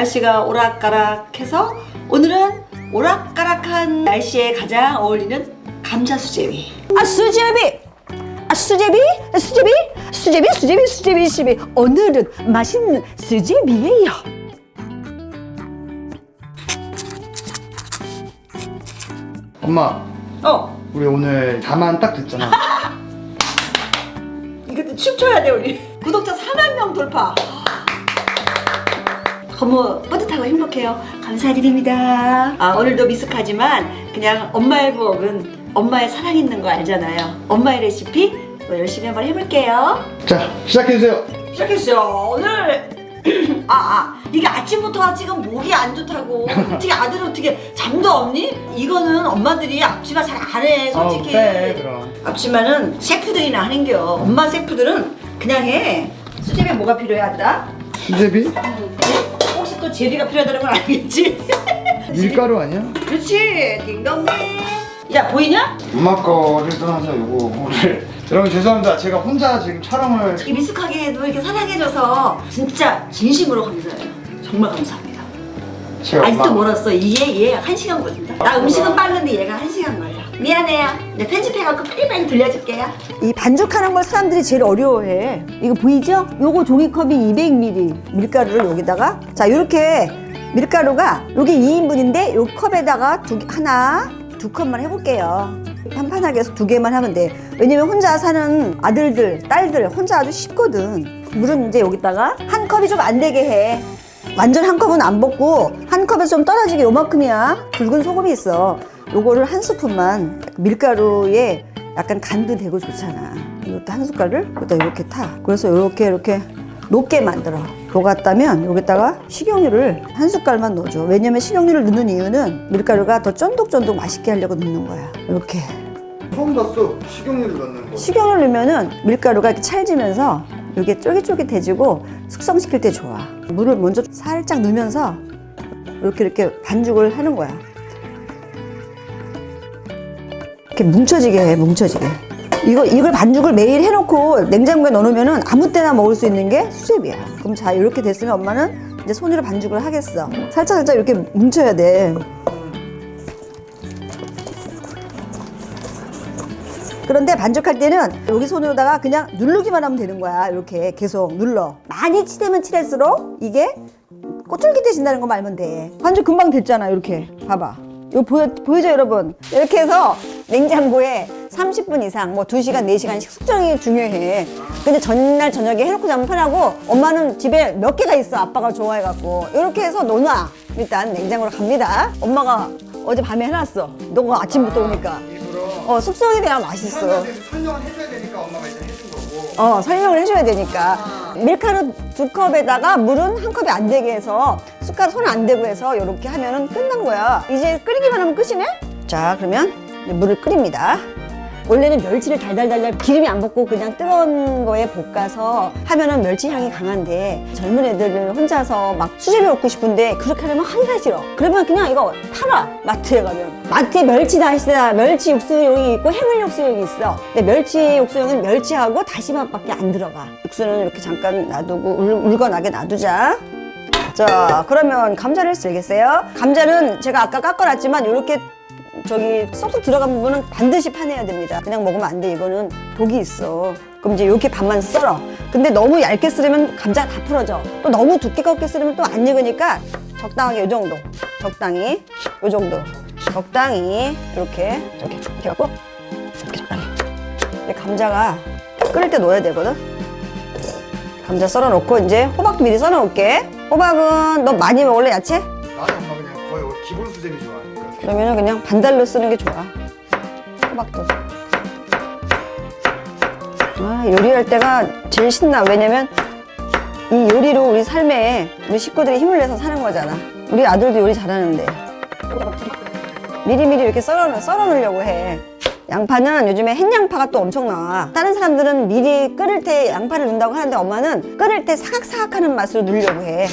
날씨가 오락가락해서 오늘은 오락가락한 날씨에 가장 어울리는 감자 수제비. 아 수제비! 아 수제비? 수제비? 수제비 수제비 수제비 수제비. 오늘은 맛있는 수제비예요. 엄마 어, 우리 오늘 다만 딱 됐잖아. 이것도 춤춰야 돼 우리. 구독자 4만 명 돌파. 너무 뿌듯하고 행복해요. 감사드립니다. 아, 오늘도 미숙하지만 그냥 엄마의 부엌은 엄마의 사랑 있는 거 알잖아요. 엄마의 레시피 또 열심히 한번 해볼게요. 자 시작해주세요 시작했어요. 오늘 아, 아 이게 아침부터 지금 목이 안 좋다고 어떻게 아들은 어떻게 잠도 없니? 이거는 엄마들이 앞치마 잘 안 해 솔직히. 어, 빼 그럼 앞치마는 셰프들이나 하는겨. 엄마 셰프들은 그냥 해. 수제비에 뭐가 필요해 아들아? 수제비? 또 제비가 필요하다는 건 알겠지? 밀가루 아니야? 그렇지. 딩동댕. 야 보이냐? 엄마 거를 떠나서 요거 오늘 여러분 죄송합니다 제가 혼자 지금 촬영을 이 미숙하게도 이렇게 사랑해줘서 진짜 진심으로 감사해요. 정말 감사합니다. 제가 아직도 멀었어. 얘, 얘, 한 시간 걸린다. 나 음식은 빠른데 얘가 한 시간 걸려. 미안해요. 이제 편집해갖고 빨리빨리 들려줄게요. 이 반죽하는 걸 사람들이 제일 어려워해. 이거 보이죠? 요거 종이컵이 200ml 밀가루를 여기다가. 자 요렇게 밀가루가 요게 2인분인데 요 컵에다가 두 개, 하나 두 컵만 해볼게요. 판판하게 해서 두 개만 하면 돼. 왜냐면 혼자 사는 아들들 딸들 혼자 아주 쉽거든. 물은 이제 여기다가 한 컵이 좀 안 되게 해. 완전 한 컵은 안 붓고 한 컵에서 좀 떨어지게 요만큼이야. 굵은 소금이 있어 요거를 한 스푼만 밀가루에 약간 간도 되고 좋잖아. 이것도 한 숟갈을 여기다 이렇게 타. 그래서 이렇게 이렇게 높게 만들어. 녹았다면 여기다가 식용유를 한 숟갈만 넣어줘. 왜냐면 식용유를 넣는 이유는 밀가루가 더 쫀득쫀득 맛있게 하려고 넣는 거야. 이렇게. 처음 봤어 식용유를 넣는 거 식용유를 넣으면은 밀가루가 이렇게 찰지면서 이게 쫄깃쫄깃해지고 숙성시킬 때 좋아. 물을 먼저 살짝 넣으면서 이렇게 이렇게 반죽을 하는 거야. 이렇게 뭉쳐지게 해, 뭉쳐지게. 이거 이걸 반죽을 매일 해놓고 냉장고에 넣어놓으면은 아무 때나 먹을 수 있는 게 수제비야. 그럼 자 이렇게 됐으면 엄마는 이제 손으로 반죽을 하겠어. 살짝 살짝 이렇게 뭉쳐야 돼. 그런데 반죽할 때는 여기 손으로다가 그냥 누르기만 하면 되는 거야. 이렇게 계속 눌러. 많이 치대면 치댈수록 이게 꼬쫄깃해진다는 거 말면 돼. 반죽 금방 됐잖아. 이렇게 봐봐. 이거 보여, 보이죠 여러분? 이렇게 해서 냉장고에 30분 이상 뭐 2시간 4시간씩 숙성이 중요해 근데 전날 저녁에 해놓고 자면 편하고 엄마는 집에 몇 개가 있어 아빠가 좋아해갖고 이렇게 해서 놓놔 일단 냉장고로 갑니다 엄마가 어제 밤에 해놨어 너가 아침부터 오니까 어, 숙성이 돼야 맛있어. 설명을 해줘야 되니까 엄마가 이제 해준 거고 어, 설명을 해줘야 되니까. 밀가루 두 컵에다가 물은 한 컵이 안 되게 해서 숟가락 손 안 대고 해서 이렇게 하면은 끝난 거야. 이제 끓이기만 하면 끝이네? 자, 그러면 물을 끓입니다. 원래는 멸치를 달달달달 기름이 안 붙고 그냥 뜨거운 거에 볶아서 하면은 멸치 향이 강한데 젊은 애들은 혼자서 막 수제비 먹고 싶은데 그렇게 하려면 하기가 싫어. 그러면 그냥 이거 팔아 마트에 가면 마트에 멸치 다시다 멸치 육수용이 있고 해물 육수용이 있어. 근데 멸치 육수용은 멸치하고 다시마밖에 안 들어가. 육수는 이렇게 잠깐 놔두고 울, 울거나게 놔두자. 자, 그러면 감자를 쓸겠어요? 감자는 제가 아까 깎아놨지만 이렇게 저기 쏙쏙 들어간 부분은 반드시 파내야 됩니다. 그냥 먹으면 안 돼. 이거는 독이 있어. 그럼 이제 이렇게 반만 썰어. 근데 너무 얇게 썰으면 감자가 다 풀어져. 또 너무 두껍게 썰으면 또 안 익으니까 적당하게 이 정도. 적당히 이 정도. 적당히 이렇게 이렇게 이렇게 갖고 이렇게 적당히. 감자가 끓일 때 넣어야 되거든. 감자 썰어 놓고 이제 호박도 미리 썰어 놓을게. 호박은 너 많이 먹을래 야채? 나는 엄마 그냥 거의 기본 수제비 좋아하니까 그러면은 그냥 반달로 쓰는 게 좋아. 호박도. 아, 요리할 때가 제일 신나. 왜냐면 이 요리로 우리 삶에 우리 식구들이 힘을 내서 사는 거잖아. 우리 아들도 요리 잘하는데. 미리미리 이렇게 썰어, 썰어 놓으려고 해. 양파는 요즘에 햇양파가 또 엄청 나와. 다른 사람들은 미리 끓일 때 양파를 넣는다고 하는데 엄마는 끓일 때 사각사각 하는 맛으로 넣으려고 해.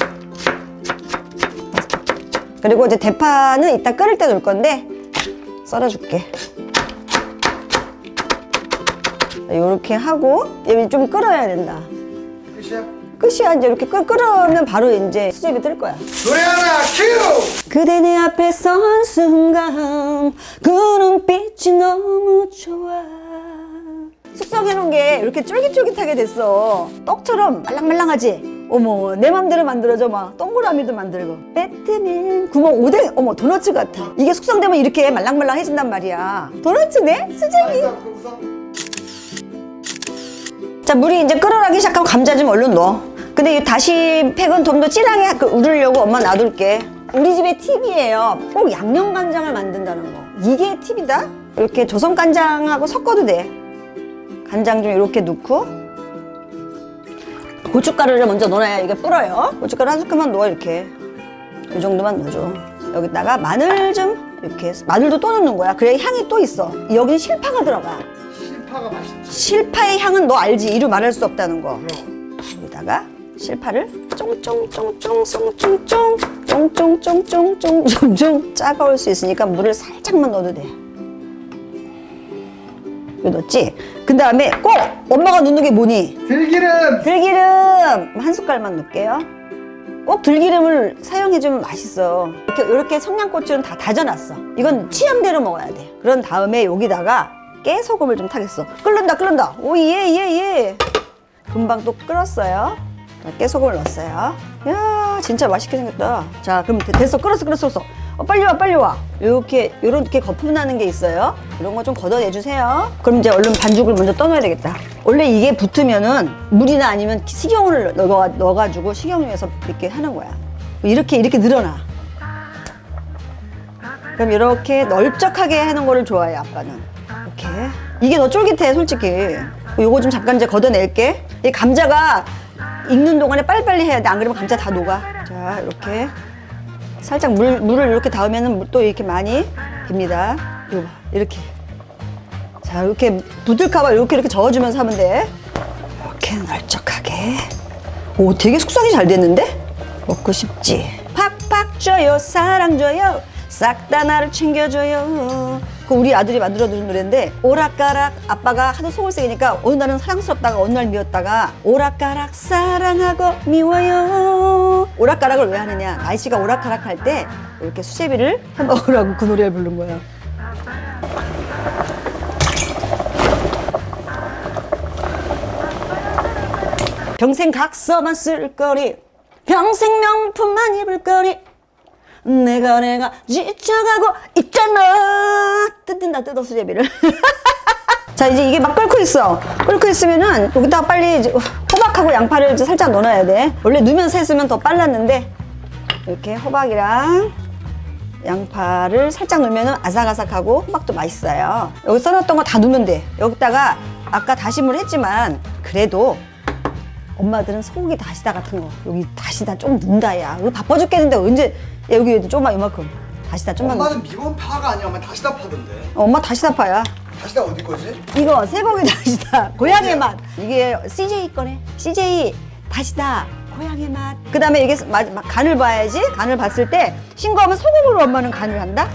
그리고 이제 대파는 이따 끓일 때 넣을 건데 썰어줄게. 이렇게 하고 얘좀 끓어야 된다. 끝이야? 끝이야. 이제 이렇게 끓, 끓으면 바로 이제 수제비 뜰 거야. 노래 하나 큐! 그대 내 앞에 선 순간 그 눈빛이 너무 좋아. 숙성해놓은 게 이렇게 쫄깃쫄깃하게 됐어. 떡처럼 말랑말랑하지? 어머 내 맘대로 만들어줘 막 동그라미도 만들고. 배트맨 구멍 오뎅 어머 도너츠 같아. 이게 숙성되면 이렇게 말랑말랑해진단 말이야. 도너츠네? 수제비 자 물이 이제 끓어나기 시작하면 감자 좀 얼른 넣어. 근데 이 다시 팩은 좀 더 진하게 그 우르려고 엄마 놔둘게. 우리 집의 팁이에요. 꼭 양념 간장을 만든다는 거. 이게 팁이다? 이렇게 조선 간장하고 섞어도 돼. 간장 좀 이렇게 넣고. 고춧가루를 먼저 넣어야 이게 불어요. 고춧가루 한 스푼만 넣어 이렇게. 이 정도만 넣어줘. 여기다가 마늘 좀 이렇게 마늘도 또 넣는 거야. 그래야 향이 또 있어. 여기는 실파가 들어가 실파가 맛있지 실파의 향은 너 알지? 이루 말할 수 없다는 거. 여기다가 실파를 쫑쫑쫑쫑 쫑쫑 쫑 쫑쫑쫑쫑쫑쫑 짜가올 수 있으니까 물을 살짝만 넣어도 돼. 이거 넣었지? 그 다음에 꼭 엄마가 넣는 게 뭐니? 들기름! 들기름 한 숟갈만 넣을게요. 꼭 들기름을 사용해주면 맛있어. 이렇게, 이렇게 청양고추는 다 다져놨어. 이건 취향대로 먹어야 돼. 그런 다음에 여기다가 깨소금을 좀 타겠어. 끓는다, 끓는다. 오, 예, 예, 예. 금방 또 끓었어요. 자, 깨소금을 넣었어요. 이야, 진짜 맛있게 생겼다. 자, 그럼 되- 됐어. 끓었어, 끓었어, 끓었어. 어, 빨리 와, 빨리 와. 이렇게, 요렇게 거품 나는 게 있어요. 이런 거 좀 걷어내 주세요. 그럼 이제 얼른 반죽을 먼저 떠넣어야 되겠다. 원래 이게 붙으면은 물이나 아니면 식용유를 넣어, 넣어가지고 식용유에서 이렇게 하는 거야. 이렇게, 이렇게 늘어나. 그럼 이렇게 널쩍하게 하는 거를 좋아해, 아빠는. 이렇게. 이게 더 쫄깃해, 솔직히. 요거 좀 잠깐 이제 걷어낼게. 이 감자가 익는 동안에 빨리빨리 해야 돼. 안 그러면 감자 다 녹아. 자, 이렇게. 살짝 물, 물을 이렇게 닿으면 또 이렇게 많이 됩니다. 이거 봐. 이렇게. 자, 이렇게 붙을까봐 이렇게 이렇게 저어주면서 하면 돼. 이렇게 널쩍하게. 오, 되게 숙성이 잘 됐는데? 먹고 싶지? 팍팍 줘요, 사랑 줘요. 싹 다 나를 챙겨줘요. 그 우리 아들이 만들어준 노래인데 오락가락 아빠가 하도 속을 새기니까 어느 날은 사랑스럽다가 어느 날 미웠다가 오락가락 사랑하고 미워요. 오락가락을 왜 하느냐? 날씨가 오락가락 할 때 이렇게 수제비를 해 먹으라고 그 노래를 부른 거예요. 평생 각서만 쓸 거리 평생 명품만 입을 거리 내가 내가 지쳐가고 있잖아. 뜯는다 뜯어 수제비를. 자 이제 이게 막 끓고 있어. 끓고 있으면은 여기다가 빨리 호박하고 양파를 살짝 넣어놔야 돼. 원래 넣으면서 했으면 더 빨랐는데 이렇게 호박이랑 양파를 살짝 넣으면 아삭아삭하고 호박도 맛있어요. 여기 써놨던 거 다 넣으면 돼. 여기다가 아까 다짐을 했지만 그래도 엄마들은 소고기 다시다 같은 거 여기 다시다 좀 넣는다 야. 이거 바빠 죽겠는데 언제 야, 여기 좀만 이만큼. 다시다 좀만 엄마는 미원 파가 아니야. 엄마 다시다 파던데. 엄마 다시다 파야. 다시다 어디 거지? 이거 쇠고기 다시다. 고향의 맛. 이게 CJ 거네. CJ 다시다. 고향의 맛 그 다음에 이게 마- 마- 간을 봐야지. 간을 봤을 때 싱거우면 소금으로 엄마는 간을 한다?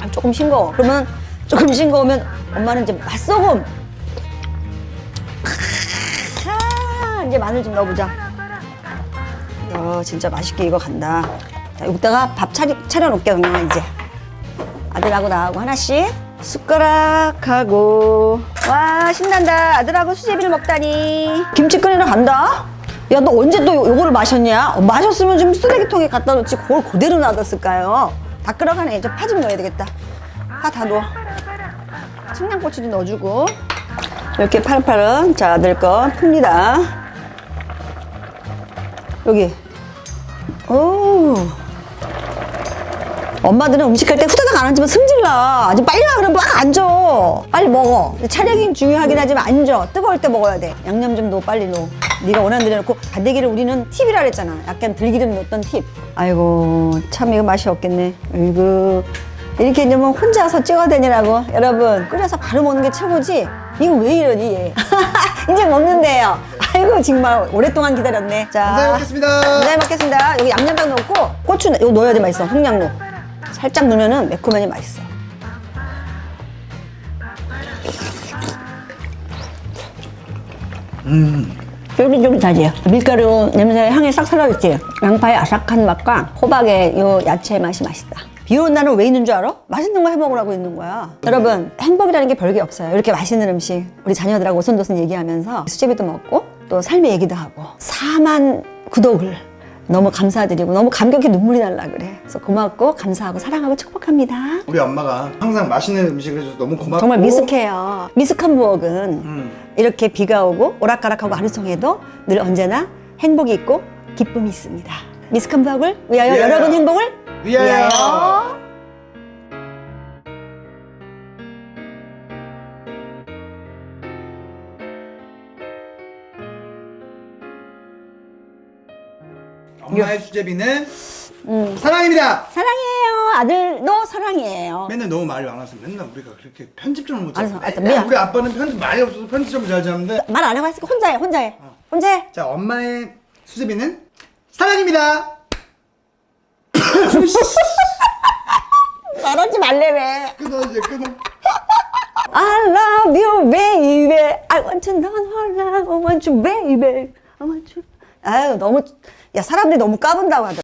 아, 조금 싱거워. 그러면 조금 싱거우면 엄마는 이제 맛소금. 아, 이제 마늘 좀 넣어보자 야 진짜 맛있게 이거 간다. 자 여기다가 밥 차리, 차려놓을게 그냥 이제. 아들하고 나하고 하나씩 숟가락하고. 와 신난다. 아들하고 수제비를 먹다니. 김치 끓이러 간다? 야 너 언제 또 요- 요거를 마셨냐? 어, 마셨으면 좀 쓰레기통에 갖다 놓지 그걸 그대로 놔뒀을까요? 다 끓어가네. 이제 파 좀 넣어야 되겠다. 파 다 넣어. 청양고추도 넣어주고. 이렇게 팔팔은 자 아들 거 풉니다. 여기 오 엄마들은 음식할 때 후다닥 안 앉으면 승질나. 아주 빨리 와 그러면 막 앉아. 빨리 먹어. 차량이 중요하긴 하지만 앉아. 뜨거울 때 먹어야 돼. 양념 좀 넣어 빨리 넣어. 네가 원하는 대로 넣고 반대기를 우리는 팁이라 그랬잖아. 약간 들기름 넣었던 팁. 아이고 참 이거 맛이 없겠네. 아이고 이렇게 이제 뭐 혼자서 찍어다니라고 여러분 끓여서 바로 먹는 게 최고지. 이거 왜 이러니 얘. 이제 먹는데요. 아이고 정말 오랫동안 기다렸네. 자. 감사히 먹겠습니다 네, 먹겠습니다. 여기 양념장 넣고 고추 이거 넣어야 돼 맛있어. 홍양로. 살짝 넣으면은 매콤하니 맛있어. 쫄깃쫄깃하지? 밀가루 냄새 향이 싹 사라졌지? 양파의 아삭한 맛과 호박의 요 야채 맛이 맛있다. 비 오는 날은 왜 있는 줄 알아? 맛있는 거 해 먹으라고 있는 거야. 여러분, 행복이라는 게 별게 없어요. 이렇게 맛있는 음식 우리 자녀들하고 오손도손 얘기하면서 수제비도 먹고 또 삶의 얘기도 하고 4만 구독을 너무 감사드리고 너무 감격해 눈물이 날라 그래. 그래서 고맙고 감사하고 사랑하고 축복합니다. 우리 엄마가 항상 맛있는 음식을 해줘서 너무 고맙고 정말 미숙해요. 미숙한 부엌은 음. 이렇게 비가 오고 오락가락하고 아리송해도 늘 언제나 행복이 있고 기쁨이 있습니다. 미숙한 부엌을 위하여 위하여. 여러분 행복을 위하여. 엄마의 수제비는 음. 사랑입니다. 사랑해요. 아들도 사랑해요. 맨날 너무 말이 많아서 맨날 우리가 그렇게 편집점을 못 알았어, 잡아. 알았어, 맨날 미안. 우리 아빠는 편집 많이 없어서 편집점을 잘 잡는데 말 안 하고 했으니까 혼자 해, 혼자 해. 혼자 해. 자 엄마의 수제비는 사랑입니다. 말하지 말래 왜. 끊어 이제 끊어. I love you, baby. I want to know how. I want you, baby. I want you. 아유, 너무, 야, 사람들이 너무 까분다고 하더라.